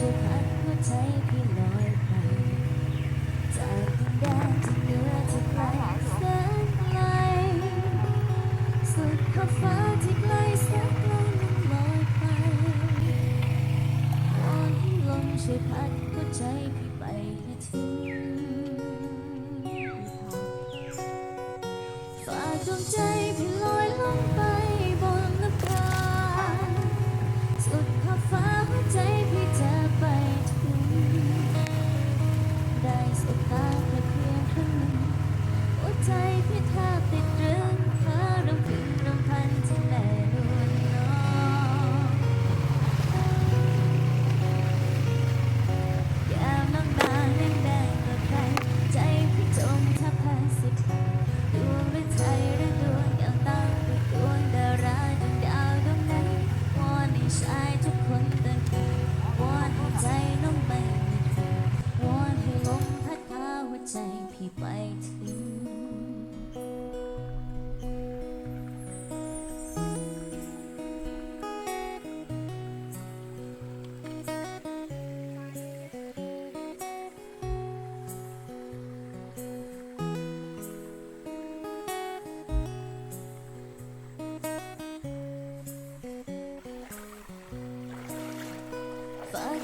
ช่วยพัดหัวใจพี่ลอยไปจากดินแดนที่เหนือที่ไกลแสนไกลสุดขอบฟ้าที่ไกลแสนไกลนั้นลอยไปวอนให้ลมช่วยพัดหัวใจพี่ไปให้ถึงฝากดวงใจพี่ลอยลงไปบนอากาศสุดขอบฟ้าหัวใจ ใจพี่แทบติดเรือ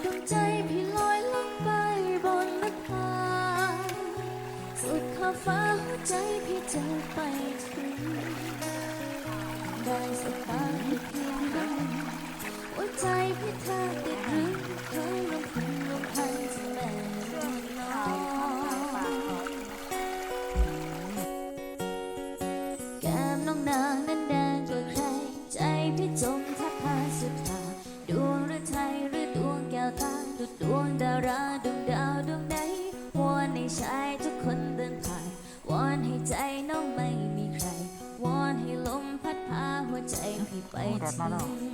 ดวงใจพี่ลอยลงไปบนนภาสุดขอบฟ้าหัวใจพี่จะไปถึง ดาราดวงดาวดวงไหนวอนให้ชายทุกคนเดินผ่านวอนให้ใจน้องไม่มีใครวอนให้ลมพัดพาหัวใจพี่ไปถึ